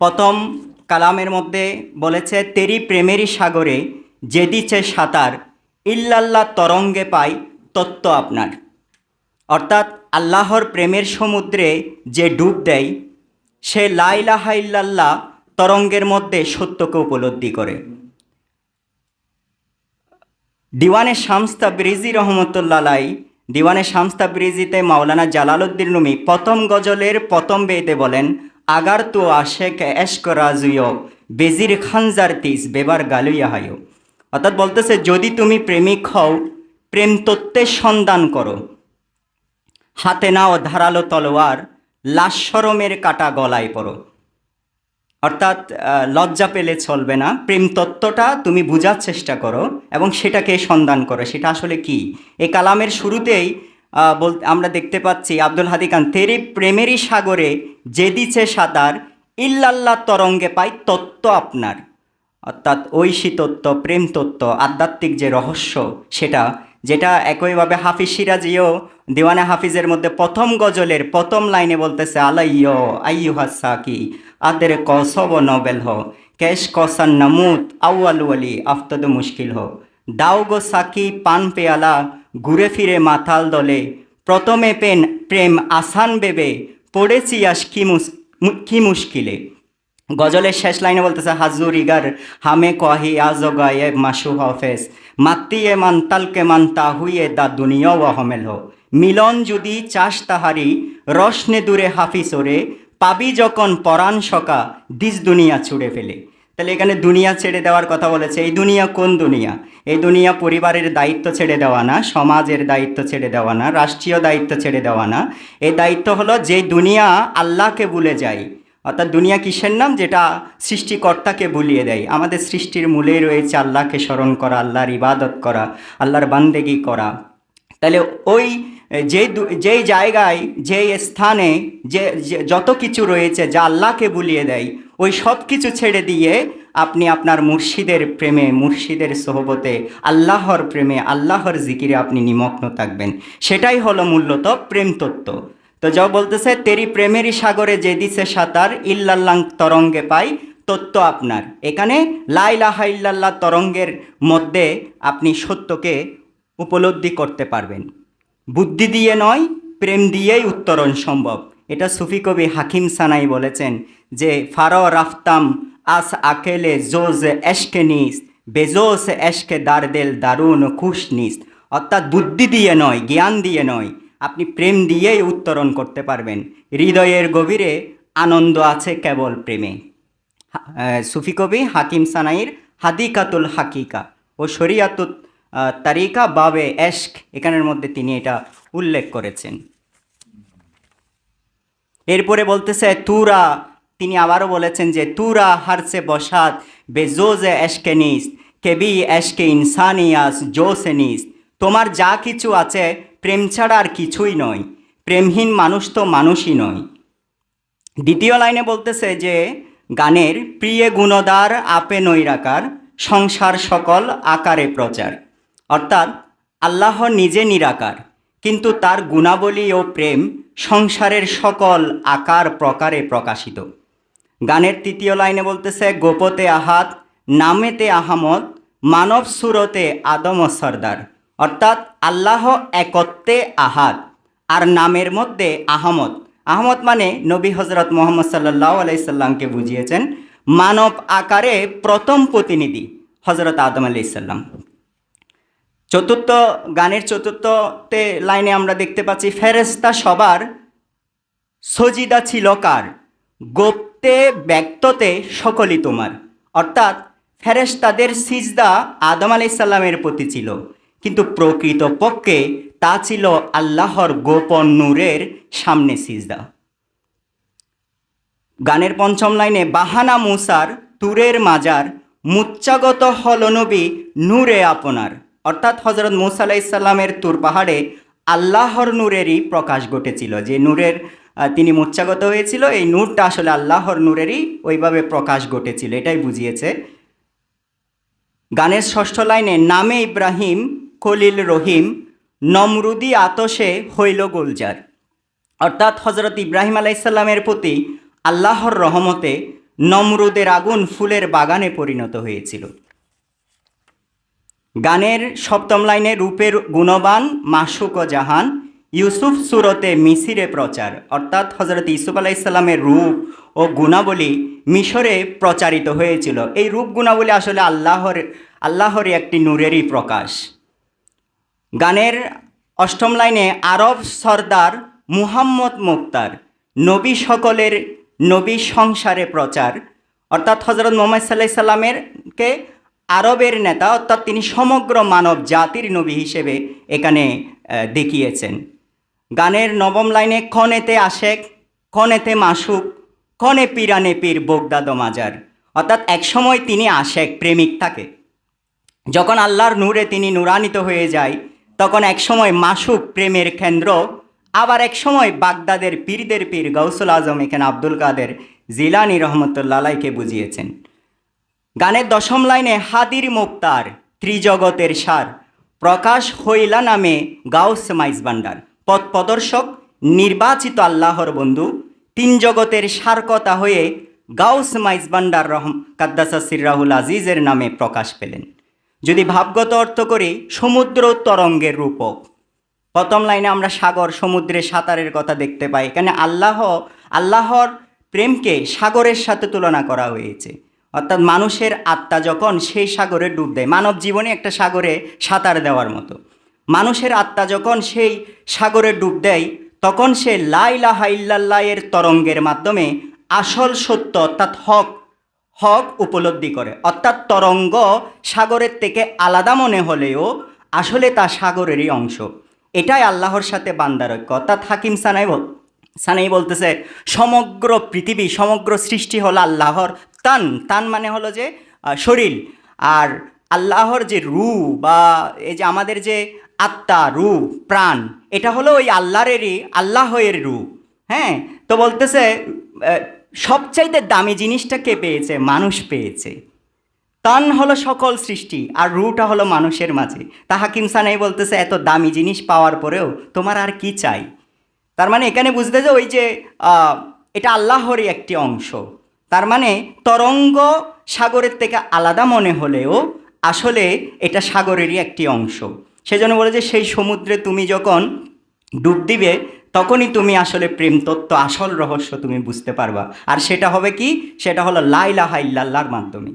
প্রথম কালামের মধ্যে বলেছে, তেরি প্রেমেরই সাগরে যে দিচ্ছে সাঁতার, ইল্লাল্লাহ তরঙ্গে পাই তত্ত্ব আপনার। অর্থাৎ আল্লাহর প্রেমের সমুদ্রে যে ডুব দেয়, সে লাইলাহা ইল্লাল্লাহ তরঙ্গের মধ্যে সত্যকে উপলব্ধি করে। দিওয়ানে শামস্তা ব্রিজি রহমতুল্লাহ দিওয়ানে শামস্তা ব্রিজিতে মাওলানা জালালউদ্দিন রুমি প্রথম গজলের প্রথম বেতে বলেন আগার তো আশেক এশক রাজুয়, বেজির খানজার তিস বেবার গালুইয়া হায়ো। অর্থাৎ বলতেছে, যদি তুমি প্রেমিক হও, প্রেম তত্ত্বের সন্ধান করো। হাতে নাও ধারালো তলোয়ার লাশরমের কাটা গলায় পড়ো। অর্থাৎ লজ্জা পেলে চলবে না। প্রেম তত্ত্বটা তুমি বোঝার চেষ্টা করো এবং সেটাকে সন্ধান করো। সেটা আসলে কি? এই কালামের শুরুতেই বল আমরা দেখতে পাচ্ছি আব্দুল হাদি খান, তেরি প্রেমেরই সাগরে যে দিছে সাঁতার, ইল্লাল্লাহ তরঙ্গে পাই তত্ত্ব আপনার। অর্থাৎ ঐশী তত্ত্ব, প্রেম তত্ত্ব, আধ্যাত্মিক যে রহস্য সেটা, যেটা একইভাবে হাফিজ সিরাজিও দিওয়ানা হাফিজের মধ্যে প্রথম গজলের প্রথম লাইনে বলতেছে, আলাইয় আইয়ু হাসাকি আদের কসব নবেল হ, কেশ কসান নামুত, আউয়ালু আলী আফতদ মুশকিল হ। দাও গো সাকি, পান পেয়ালা ঘুরে ফিরে মাথাল দলে। প্রথমে পেন প্রেম আসান বেবে, পড়েছি আস কি মুশকিলে। গজলের শেষ লাইনে বলতেছে, হাজুর ইগার হামে কহি আজ গায়ে মাসু হফেস মাত্তিয়ে মান তালকে মান তাহুয়ে দা দুনিয়া ও হো। মিলন যদি চাস তাহারি রসনে দূরে হাফিস ওরে। পাবি যখন পরাণ সকা, দিস দুনিয়া ছুড়ে ফেলে। তাহলে এখানে দুনিয়া ছেড়ে দেওয়ার কথা বলেছে। এই দুনিয়া কোন দুনিয়া? এই দুনিয়া পরিবারের দায়িত্ব ছেড়ে দেওয়া না, সমাজের দায়িত্ব ছেড়ে দেওয়া না, রাষ্ট্রীয় দায়িত্ব ছেড়ে দেওয়া না। এই দায়িত্ব হলো যে দুনিয়া আল্লাহকে ভুলে যায়। অর্থাৎ দুনিয়া কিসের নাম? যেটা সৃষ্টিকর্তাকে ভুলিয়ে দেয়। আমাদের সৃষ্টির মূলেই রয়েছে আল্লাহকে স্মরণ করা, আল্লাহর ইবাদত করা, আল্লাহর বান্দেগি করা। তাহলে ওই যে যেই জায়গায় যেই স্থানে যে- যত কিছু রয়েছে যা আল্লাহকে ভুলিয়ে দেয় ওই সব কিছু ছেড়ে দিয়ে আপনি আপনার মুর্শিদের প্রেমে, মুর্শিদের সোহবতে, আল্লাহর প্রেমে, আল্লাহর জিকিরে আপনি নিমগ্ন থাকবেন। সেটাই হলো মূলত প্রেম তত্ত্ব তো যা বলতেছে, তেরি প্রেমেরই সাগরে যে দিছে সাঁতার, ইল্লাল্লাহ তরঙ্গে পাই তত্ত্ব আপনার। এখানে লাইলাহা ইল্লাল্লাহ তরঙ্গের মধ্যে আপনি সত্যকে উপলব্ধি করতে পারবেন। বুদ্ধি দিয়ে নয়, প্রেম দিয়েই উত্তরণ সম্ভব। এটা সুফি কবি হাকিম সানাই বলেছেন যে, ফারো রাফতাম আস আকেলে জোজ এশকে নিস বেজোস এশকে দারদেল দারুণ খুশ নিস। অর্থাৎ বুদ্ধি দিয়ে নয়, জ্ঞান দিয়ে নয়, আপনি প্রেম দিয়েই উত্তরণ করতে পারবেন। হৃদয়ের গভীরে আনন্দ আছে কেবল প্রেমে। সুফি কবি হাকিম সানাইর হাদিকাতুল হাকিকা ও শরিয়াতুত তারিকা বাবে এশক, এখানের মধ্যে তিনি এটা উল্লেখ করেছেন। এরপরে বলতেছে, তুরা। তিনি আবারও বলেছেন যে, তুরা হারসে বসাত, বেজোজে এশকে নিস, কেবি এশকে ইনসানিয়াস জোসে নিস। তোমার যা কিছু আছে, প্রেম ছাড়া আর কিছুই নয়। প্রেমহীন মানুষ তো মানুষই নয়। দ্বিতীয় লাইনে বলতেছে যে, গানের প্রিয় গুণদার আপে নৈরাকার, সংসার সকল আকারে প্রচার। অর্থাৎ, আল্লাহ নিজে নিরাকার, কিন্তু তার গুণাবলী ও প্রেম সংসারের সকল আকার প্রকারে প্রকাশিত। গানের তৃতীয় লাইনে বলতেছে, গোপতে আহাত, নামেতে আহমদ মানব সুরতে আদম সর্দার। অর্থাৎ আল্লাহ একত্বে আহাত, আর নামের মধ্যে আহমদ আহমদ মানে নবী হজরত মোহাম্মদ সাল্লাহ আলাইসাল্লামকে বুঝিয়েছেন, মানব আকারে প্রথম প্রতিনিধি হজরত আদম আলাইসাল্লাম চতুর্থ গানের চতুর্থতে লাইনে আমরা দেখতে পাচ্ছি ফেরেস্তা সবার সজিদা ছিল কার? গোপ্তে ব্যক্ততে সকলই তোমার। অর্থাৎ ফেরেশতাদের সিজদা আদম আলাইসাল্লামের প্রতি ছিল। কিন্তু প্রকৃত পক্ষে তা ছিল আল্লাহর গোপন নূরের সামনে সিজদা। গানের পঞ্চম লাইনে, বাহানা মুসার তুরের মাজার মুচ্চাগত হল নবী নূরে আপনার। অর্থাৎ হজরত মুসা আলাইসাল্লামের তুর পাহাড়ে আল্লাহর নূরেরই প্রকাশ ঘটেছিল। যে নূরের তিনি মুচ্চাগত হয়েছিল, এই নূরটা আসলে আল্লাহর নূরেরই ওইভাবে প্রকাশ ঘটেছিল, এটাই বুঝিয়েছে। গানের ষষ্ঠ লাইনে, নামে ইব্রাহিম, খলিল রহিম, নমরুদি আতসে হইল গুলজার। অর্থাৎ হজরত ইব্রাহিম আলাইসাল্লামের প্রতি আল্লাহর রহমতে নমরুদের আগুন ফুলের বাগানে পরিণত হয়েছিল। গানের সপ্তম লাইনে রূপের গুণবান মাসুক ও জাহান, ইউসুফ সুরতে মিসিরে প্রচার। অর্থাৎ হজরত ইসুফ আলাইসাল্লামের রূপ ও গুণাবলী মিশরে প্রচারিত হয়েছিল। এই রূপ গুণাবলী আসলে আল্লাহর আল্লাহর একটি নূরেরই প্রকাশ। গানের অষ্টম লাইনে আরব সর্দার মুহাম্মদ মুক্তার, নবী সকলের নবী সংসারে প্রচার। অর্থাৎ হজরত মোহাম্মদ সাল্লাহ সাল্লামেরকে আরবের নেতা, অর্থাৎ তিনি সমগ্র মানব জাতির নবী হিসেবে এখানে দেখিয়েছেন। গানের নবম লাইনে কনেতে আশেক কনেতে মাসুক কনে পিরানে পীর বোগদাদ মাজার। অর্থাৎ একসময় তিনি আশেক প্রেমিক থাকে। যখন আল্লাহর নূরে তিনি নূরান্বিত হয়ে যায়, তখন একসময় মাসুক প্রেমের কেন্দ্র, আবার একসময় বাগদাদের পীরদের পীর গৌসুল আজম এখানে আব্দুল কাদের জিলানি রহমতুল্লাহকে বুঝিয়েছেন। গানের দশম লাইনে হাদির মুক্তার, ত্রিজগতের সার, প্রকাশ হইলা নামে গাউস মাইজ বান্ডার পথ প্রদর্শক নির্বাচিত আল্লাহর বন্ধু, তিন জগতের সারকতা হয়ে গাউস মাইজ বান্ডার রহম কাদ্দাসা সিরাহুল আজিজের নামে প্রকাশ পেলেন। যদি ভাবগত অর্থ করি, সমুদ্র তরঙ্গের রূপক। প্রথম লাইনে আমরা সাগর সমুদ্রে সাঁতারের কথা দেখতে পাই। এখানে আল্লাহ, আল্লাহর প্রেমকে সাগরের সাথে তুলনা করা হয়েছে। অর্থাৎ মানুষের আত্মা যখন সেই সাগরে ডুব দেয়, মানব জীবনে একটা সাগরে সাঁতার দেওয়ার মতো। মানুষের আত্মা যখন সেই সাগরে ডুব দেয়, তখন সে লাইলাহা ইল্লাল্লাহ এর তরঙ্গের মাধ্যমে আসল সত্য অর্থাৎ হক হক উপলব্ধি করে। অর্থাৎ তরঙ্গ সাগরের থেকে আলাদা মনে হলেও আসলে তা সাগরেরই অংশ। এটাই আল্লাহর সাথে বান্দার ঐক্য অর্থাৎ হাকিম সানাই সানাই বলতেছে, সমগ্র পৃথিবী, সমগ্র সৃষ্টি হলো আল্লাহর তান। তান মানে হলো যে শরীর। আর আল্লাহর যে রু বা এই যে আমাদের যে আত্মা, রু, প্রাণ, এটা হলো ওই আল্লাহরেরই আল্লাহের রু। হ্যাঁ? তো বলতেছে সবচাইতে দামি জিনিসটা কে পেয়েছে? মানুষ পেয়েছে। তান হলো সকল সৃষ্টি, আর রুটা হলো মানুষের মাঝে। তা হাকিম সানাই বলতেছে, এত দামি জিনিস পাওয়ার পরেও তোমার আর কি চাই? তার মানে এখানে বুঝতে যে ওই যে এটা আল্লাহরই একটি অংশ। তার মানে তরঙ্গ সাগরের থেকে আলাদা মনে হলেও আসলে এটা সাগরেরই একটি অংশ। সেজন্য বলে যে সেই সমুদ্রে তুমি যখন ডুব দিবে, তখনই তুমি আসলে প্রেম তত্ত্ব, আসল রহস্য তুমি বুঝতে পারবা। আর সেটা হবে কি? সেটা হলো লাইলাহা ইল্লাল্লাহর মাধ্যমে।